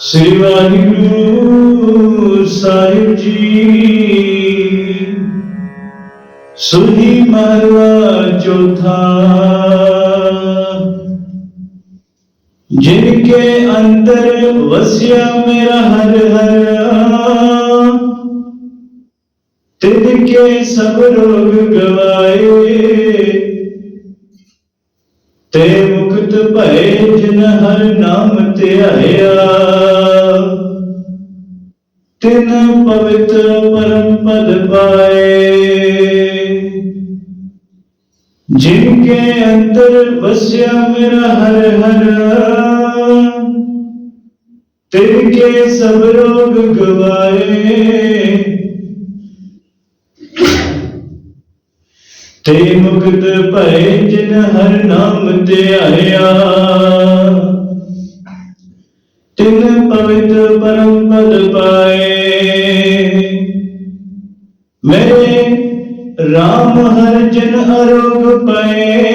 ਸ੍ਰੀ ਵਾਹਿਗੁਰੂ ਸਾਹਿਬ ਜੀ। ਸੁਹੀ ਮਰਵਾ ਚੌਥਾ। ਜਿਨ ਕੇ ਅੰਦਰ ਵਸਿਆ ਮੇਰਾ ਹਰ ਹਰ। ਤਿਦ ਕੇ ਸਭ ਰੋਗ ਗਵਾਏ। ਤੇ ਮੁਕਤ ਭਏ ਜਿਨ ਹਰ ਨਾਮ ਧਿਆਇਆ ਤਿਨ ਪਵਿੱਤ ਪਰਮ ਪਦ ਪਾਏ। ਜਿਨਕੇ ਅੰਦਰ ਵਸਿਆ ਮੇਰਾ ਹਰ ਹਰ। ਤਿਨਕੇ ਸਭ ਰੋਗ ਗਵਾਏ। ਤੇ ਮੁਕਤ ਭਏ ਜਿਨ ਹਰ ਨਾਮ ਧਿਆਇਆ ਤਿਨ ਪਵਿੱਤ ਪਰਮ ਪਦ ਪਾਏ। ਮੇਰੇ RAM ਹਰ ਜਨ ਅਰੋਗ ਪਏ।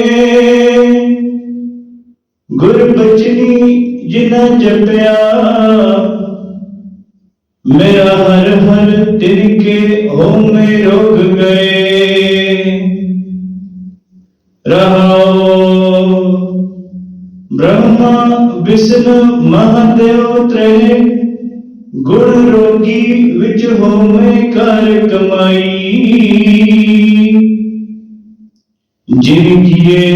ਗੁਰ ਬਚਨੀ ਜਿਨਾ ਜਪਿਆ। ਮੇਰਾ ਹਰ ਹਰ ਤਿਨਕੇ ਹੋਮੇ ਰੋਗ ਗਏ ਬ੍ਰਹਮਾ ਵਿਸ਼ਨੂੰ ਮਹਾਦੇਵ ਤ੍ਰੈ, ਗੁਣ ਰੋਗੀ ਵਿੱਚ ਹੋਮੇ ਕਰ ਕਮਾਈ। ਜਿਨ ਕੀਏ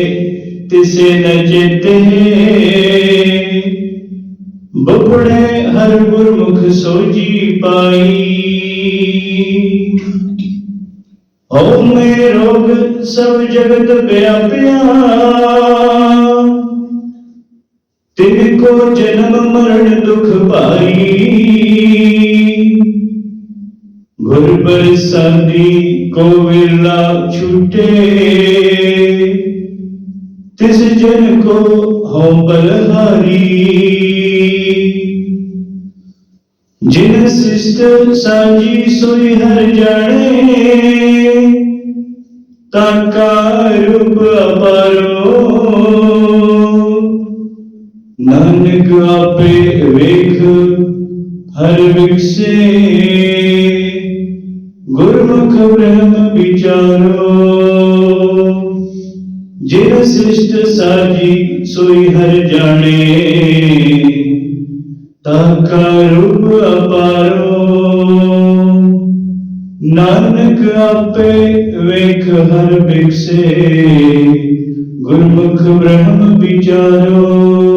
ਤਿਸੇ ਨ ਚੇਤੇ ਬੁਕੜੇ ਹਰ ਗੁਰਮੁਖ ਸੋਜੀ ਪਾਈ। ਹੋਮੇ ਰੋਗ ਸਭ ਜਗਤ ਵਿਆਪਿਆ ਤਿਨ ਕੋ ਜਨਮ, ਮਰਨ, ਦੁਖ ਭਾਈ ਗੁਰ ਬਰਸਾਦੀ ਕੋ ਵਿਰਲਾ ਛੁਟੇ। ਤਿਸ ਜਨ ਕੋ ਹਉ ਬਲਹਾਰੀ। ਜਿਨ ਸਿਸ਼ਟ ਸਾਜੀ ਸੋਈ ਹਰ ਜਾਣੇ ਤਾਕਾ ਰੂਪ ਅਪਾਰੋ। ਨਾਨਕ ਆਪੇ ਵੇਖ, ਹਰ ਵਿਖਸੇ ਗੁਰਮੁਖ ਬ੍ਰਹਮ ਵਿਚਾਰੋ। ਜਿਨ ਸ੍ਰਿਸ਼ਟ ਸਾਜੀ, ਸੋਈ ਹਰ ਜਾਣੇ। ਤਾਕਾ ਰੂਪ ਅਪਾਰੋ। ਨਾਨਕ ਆਪੇ ਵੇਖ, ਹਰ ਬਿਕਸੇ ਗੁਰਮੁਖ ਬ੍ਰਹਮ ਵਿਚਾਰੋ।